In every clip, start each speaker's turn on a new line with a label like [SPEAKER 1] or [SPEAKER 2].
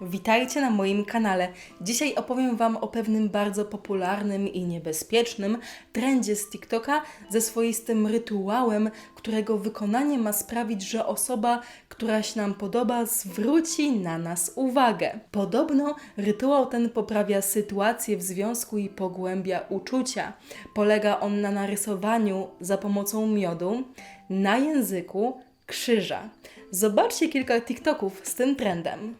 [SPEAKER 1] Witajcie na moim kanale. Dzisiaj opowiem Wam o pewnym bardzo popularnym i niebezpiecznym trendzie z TikToka ze swoistym rytuałem, którego wykonanie ma sprawić, że osoba, która się nam podoba, zwróci na nas uwagę. Podobno rytuał ten poprawia sytuację w związku i pogłębia uczucia. Polega on na narysowaniu za pomocą miodu na języku krzyża. Zobaczcie kilka TikToków z tym trendem.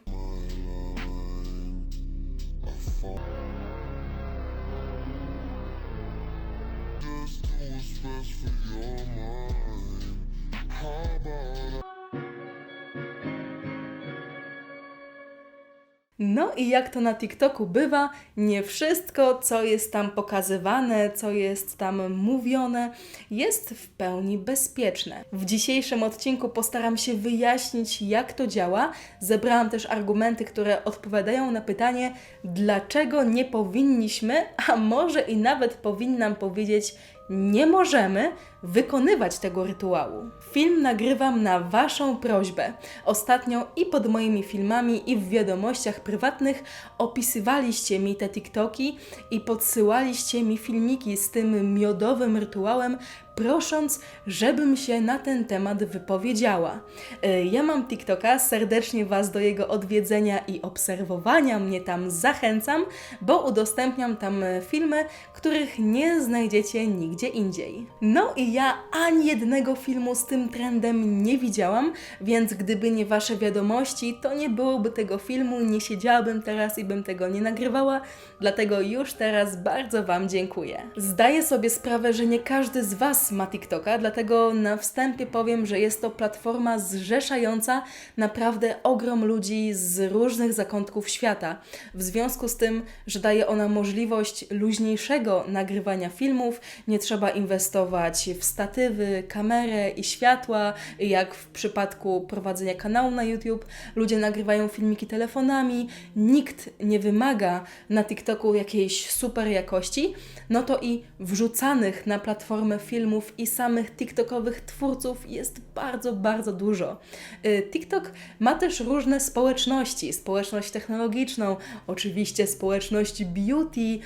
[SPEAKER 1] No i jak to na TikToku bywa, nie wszystko, co jest tam pokazywane, co jest tam mówione, jest w pełni bezpieczne. W dzisiejszym odcinku postaram się wyjaśnić, jak to działa. Zebrałam też argumenty, które odpowiadają na pytanie, dlaczego nie powinniśmy, a może i nawet powinnam powiedzieć, nie możemy wykonywać tego rytuału. Film nagrywam na Waszą prośbę. Ostatnio i pod moimi filmami, i w wiadomościach prywatnych opisywaliście mi te TikToki i podsyłaliście mi filmiki z tym miodowym rytuałem, prosząc, żebym się na ten temat wypowiedziała. E, Ja mam TikToka, serdecznie Was do jego odwiedzenia i obserwowania mnie tam zachęcam, bo udostępniam tam e, filmy, których nie znajdziecie nigdzie indziej. No i ja ani jednego filmu z tym trendem nie widziałam, więc gdyby nie Wasze wiadomości, to nie byłoby tego filmu, nie siedziałabym teraz i bym tego nie nagrywała, dlatego już teraz bardzo Wam dziękuję. Zdaję sobie sprawę, że nie każdy z Was ma TikToka, dlatego na wstępie powiem, że jest to platforma zrzeszająca naprawdę ogrom ludzi z różnych zakątków świata. W związku z tym, że daje ona możliwość luźniejszego nagrywania filmów, nie trzeba inwestować w statywy, kamerę i światła, jak w przypadku prowadzenia kanału na YouTube. Ludzie nagrywają filmiki telefonami, nikt nie wymaga na TikToku jakiejś super jakości, no to i wrzucanych na platformę filmów i samych TikTokowych twórców jest bardzo, bardzo dużo. Y, TikTok ma też różne społeczności, społeczność technologiczną, oczywiście społeczność beauty, y,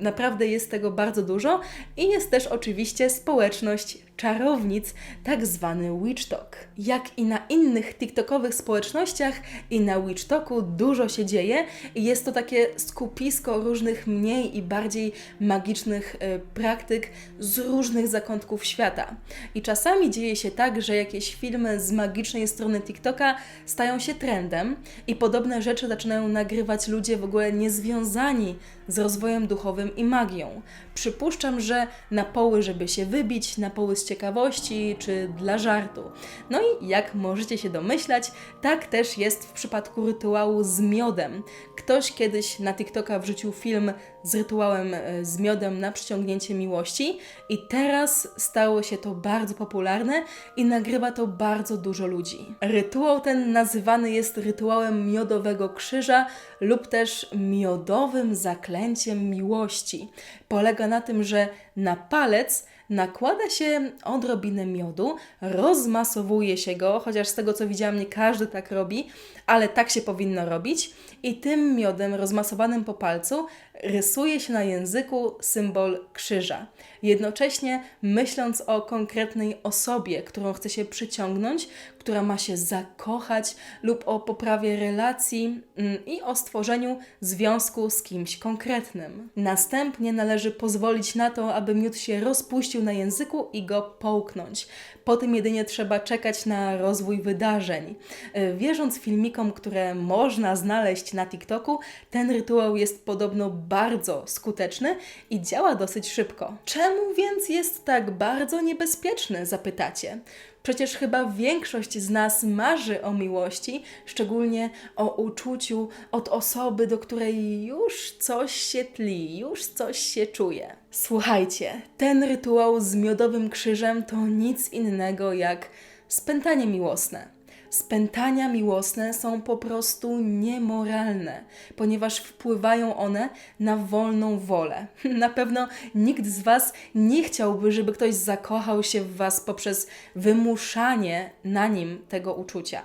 [SPEAKER 1] naprawdę jest tego bardzo dużo i jest też oczywiście społeczność społeczność czarownic, tak zwany WitchTok. Jak i na innych TikTokowych społecznościach i na WitchToku dużo się dzieje i jest to takie skupisko różnych mniej i bardziej magicznych e, praktyk z różnych zakątków świata. I czasami dzieje się tak, że jakieś filmy z magicznej strony TikToka stają się trendem i podobne rzeczy zaczynają nagrywać ludzie w ogóle niezwiązani z rozwojem duchowym i magią. Przypuszczam, że na poły, żeby się wybić, na poły z ciekawości czy dla żartu. No i jak możecie się domyślać, tak też jest w przypadku rytuału z miodem. Ktoś kiedyś na TikToka wrzucił film z rytuałem e, z miodem na przyciągnięcie miłości i teraz stało się to bardzo popularne i nagrywa to bardzo dużo ludzi. Rytuał ten nazywany jest rytuałem miodowego krzyża lub też miodowym zaklęciem miłości. Polega na tym, że na palec nakłada się odrobinę miodu, rozmasowuje się go, chociaż z tego co widziałam, nie każdy tak robi, ale tak się powinno robić. I tym miodem rozmasowanym po palcu rysuje się na języku symbol krzyża. Jednocześnie myśląc o konkretnej osobie, którą chce się przyciągnąć, która ma się zakochać, lub o poprawie relacji mm, i o stworzeniu związku z kimś konkretnym. Następnie należy pozwolić na to, aby miód się rozpuścił na języku i go połknąć. Po tym jedynie trzeba czekać na rozwój wydarzeń. E, Wierząc filmikom, które można znaleźć na TikToku, ten rytuał jest podobno bardzo skuteczny i działa dosyć szybko. Czemu więc jest tak bardzo niebezpieczny, zapytacie? Przecież chyba większość z nas marzy o miłości, szczególnie o uczuciu od osoby, do której już coś się tli, już coś się czuje. Słuchajcie, ten rytuał z miodowym krzyżem to nic innego jak spętanie miłosne. Spętania miłosne są po prostu niemoralne, ponieważ wpływają one na wolną wolę. Na pewno nikt z Was nie chciałby, żeby ktoś zakochał się w Was poprzez wymuszanie na nim tego uczucia.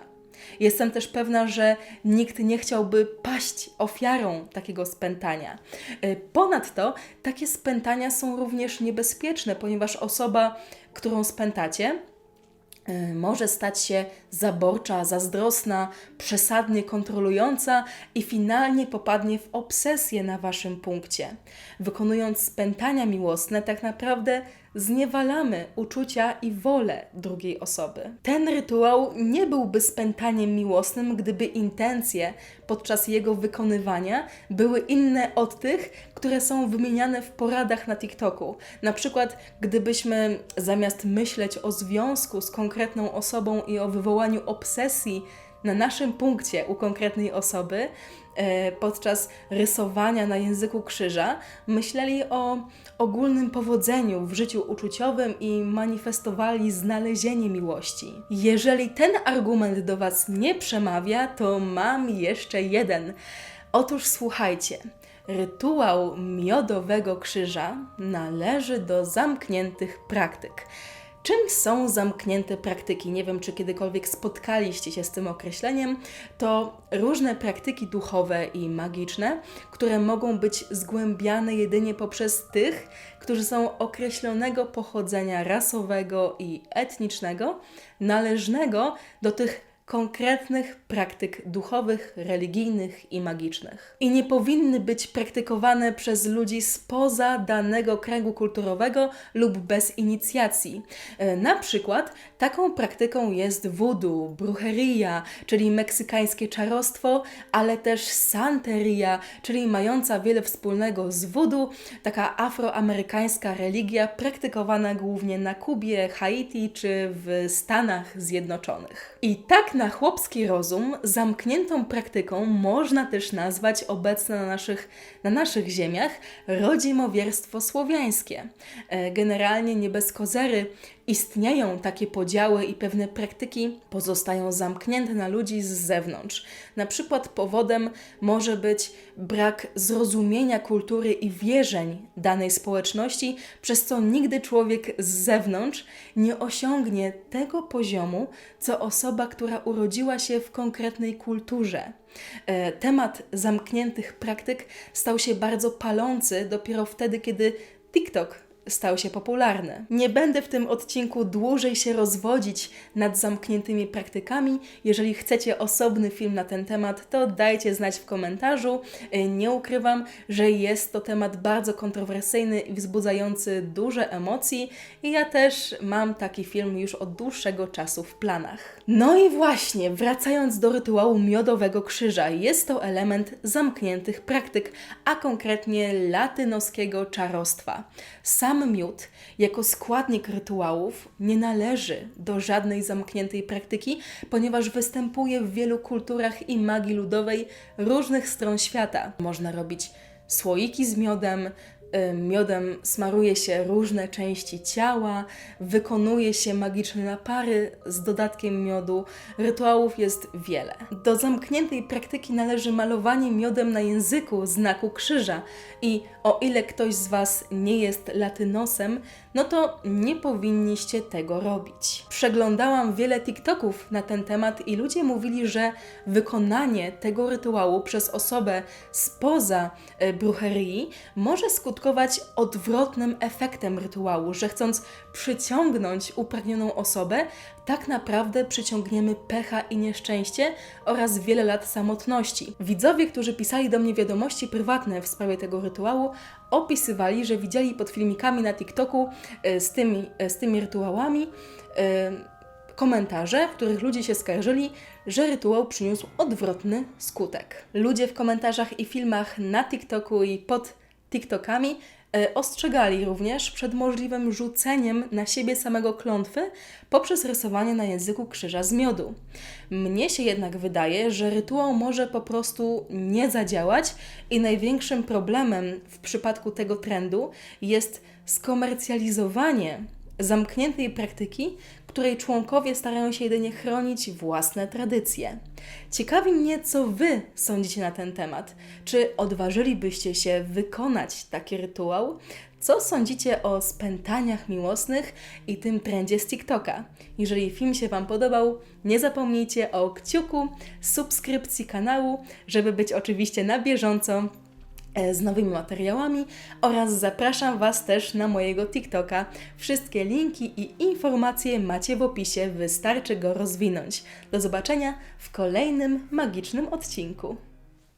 [SPEAKER 1] Jestem też pewna, że nikt nie chciałby paść ofiarą takiego spętania. Y, Ponadto takie spętania są również niebezpieczne, ponieważ osoba, którą spętacie, może stać się zaborcza, zazdrosna, przesadnie kontrolująca i finalnie popadnie w obsesję na waszym punkcie. Wykonując spętania miłosne, tak naprawdę zniewalamy uczucia i wolę drugiej osoby. Ten rytuał nie byłby spętaniem miłosnym, gdyby intencje podczas jego wykonywania były inne od tych, które są wymieniane w poradach na TikToku. Na przykład, gdybyśmy zamiast myśleć o związku z konkretną osobą i o wywołaniu obsesji na naszym punkcie u konkretnej osoby, podczas rysowania na języku krzyża, myśleli o ogólnym powodzeniu w życiu uczuciowym i manifestowali znalezienie miłości. Jeżeli ten argument do Was nie przemawia, to mam jeszcze jeden. Otóż słuchajcie. Rytuał miodowego krzyża należy do zamkniętych praktyk. Czym są zamknięte praktyki? Nie wiem, czy kiedykolwiek spotkaliście się z tym określeniem. To różne praktyki duchowe i magiczne, które mogą być zgłębiane jedynie poprzez tych, którzy są określonego pochodzenia rasowego i etnicznego, należnego do tych konkretnych praktyk duchowych, religijnych i magicznych. I nie powinny być praktykowane przez ludzi spoza danego kręgu kulturowego lub bez inicjacji. E, Na przykład taką praktyką jest voodoo, brujeria, czyli meksykańskie czarostwo, ale też santeria, czyli mająca wiele wspólnego z voodoo, taka afroamerykańska religia praktykowana głównie na Kubie, Haiti czy w Stanach Zjednoczonych. I tak na chłopski rozum zamkniętą praktyką można też nazwać obecne na naszych, na naszych ziemiach rodzimowierstwo słowiańskie. E, Generalnie nie bez kozery istnieją takie podziały i pewne praktyki pozostają zamknięte na ludzi z zewnątrz. Na przykład powodem może być brak zrozumienia kultury i wierzeń danej społeczności, przez co nigdy człowiek z zewnątrz nie osiągnie tego poziomu, co osoba, która urodziła się w konkretnej kulturze. E, Temat zamkniętych praktyk stał się bardzo palący dopiero wtedy, kiedy TikTok stał się popularny. Nie będę w tym odcinku dłużej się rozwodzić nad zamkniętymi praktykami. Jeżeli chcecie osobny film na ten temat, to dajcie znać w komentarzu. Y, Nie ukrywam, że jest to temat bardzo kontrowersyjny i wzbudzający duże emocji i ja też mam taki film już od dłuższego czasu w planach. No i właśnie, wracając do rytuału miodowego krzyża, jest to element zamkniętych praktyk, a konkretnie latynoskiego czarostwa. Sam miód, jako składnik rytuałów, nie należy do żadnej zamkniętej praktyki, ponieważ występuje w wielu kulturach i magii ludowej różnych stron świata. Można robić słoiki z miodem, miodem smaruje się różne części ciała, wykonuje się magiczne napary z dodatkiem miodu. Rytuałów jest wiele. Do zamkniętej praktyki należy malowanie miodem na języku znaku krzyża i o ile ktoś z Was nie jest latynosem, no to nie powinniście tego robić. Przeglądałam wiele TikToków na ten temat i ludzie mówili, że wykonanie tego rytuału przez osobę spoza e, brucherii może skutkować odwrotnym efektem rytuału, że chcąc przyciągnąć upragnioną osobę, tak naprawdę przyciągniemy pecha i nieszczęście oraz wiele lat samotności. Widzowie, którzy pisali do mnie wiadomości prywatne w sprawie tego rytuału, opisywali, że widzieli pod filmikami na TikToku e, z tymi, e, z tymi rytuałami e, komentarze, w których ludzie się skarżyli, że rytuał przyniósł odwrotny skutek. Ludzie w komentarzach i filmach na TikToku i pod TikTokami ostrzegali również przed możliwym rzuceniem na siebie samego klątwy poprzez rysowanie na języku krzyża z miodu. Mnie się jednak wydaje, że rytuał może po prostu nie zadziałać i największym problemem w przypadku tego trendu jest skomercjalizowanie zamkniętej praktyki, której członkowie starają się jedynie chronić własne tradycje. Ciekawi mnie, co Wy sądzicie na ten temat. Czy odważylibyście się wykonać taki rytuał? Co sądzicie o spętaniach miłosnych i tym trendzie z TikToka? Jeżeli film się Wam podobał, nie zapomnijcie o kciuku, subskrypcji kanału, żeby być oczywiście na bieżąco z nowymi materiałami oraz zapraszam Was też na mojego TikToka. Wszystkie linki i informacje macie w opisie, wystarczy go rozwinąć. Do zobaczenia w kolejnym magicznym odcinku.